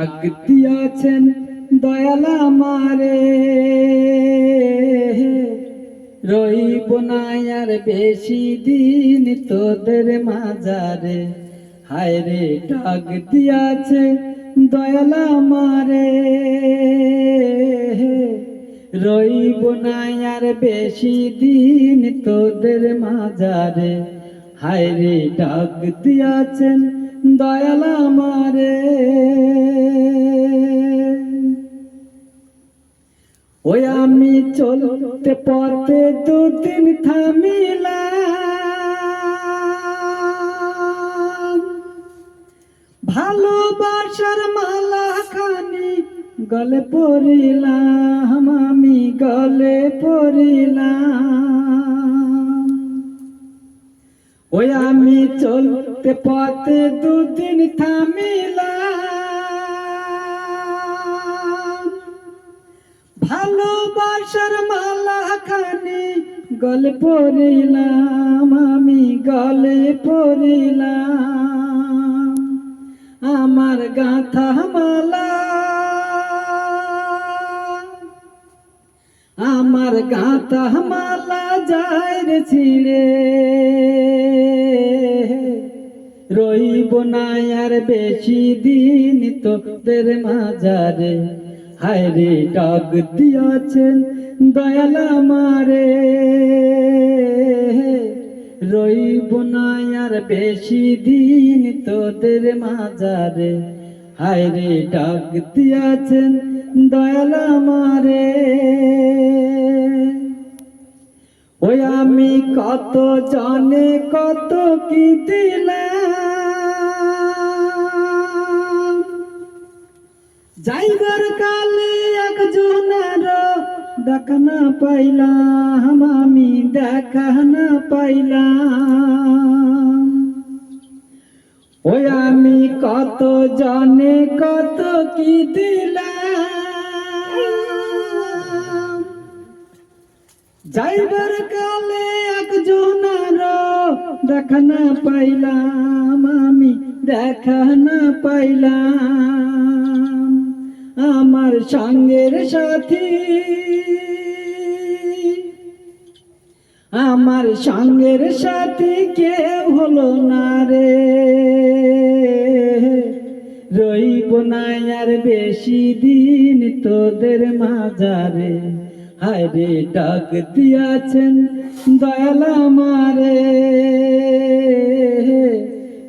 ডাক দিয়াছেন দয়ালা মারে রইব না আর বেশি দিন তোদের মাজারে। হায় রে, ডাক দিয়াছে দয়ালা মারে রইব না আর বেশি দিন তোদের মাজারে। হায় রে, ডাক দিয়াছেন দয়ালা মারে ওই আমি চলতে পথে দুদিন থামিলাম। ভালোবাসার মালা খানি গলে পড়িলাম, আমি গলে পড়িলাম। ওই আমি চলতে পথে দুদিন থামিলাম। ভালোবাসার মালা খানি গলে পড়িলাম, আমি গলে পড়িলাম। আমার গাথা মালা, আমার গাথা মালা যায় রে ছিঁড়ে। রইব না আর বেশি দিন তোদের মাজারে হায় রে, ডাক দিয়াছেন দয়ালা মারে রইব না আর বেশি দিন তোদের মাজারে হায় রে, ডাক দিয়াছেন দয়ালা মারে ওই আমি কত জানে কত কি দিলাম। যাইবার কালে একজনের দেখা না পাইলাম, আমি দেখা না পাইলাম। ওই আমি কত জনে কত কি দিলাম। যাইবার কালে একজনের দেখা না পাইলাম, আমি দেখা না পাইলাম। আমার সঙ্গের সাথী। আমার সঙ্গের সাথী কেউ হলো না রে। রইব না আর বেশি দিন তোদের মাজারে হায় রে ডাক দিয়াছেন দয়ালা মারে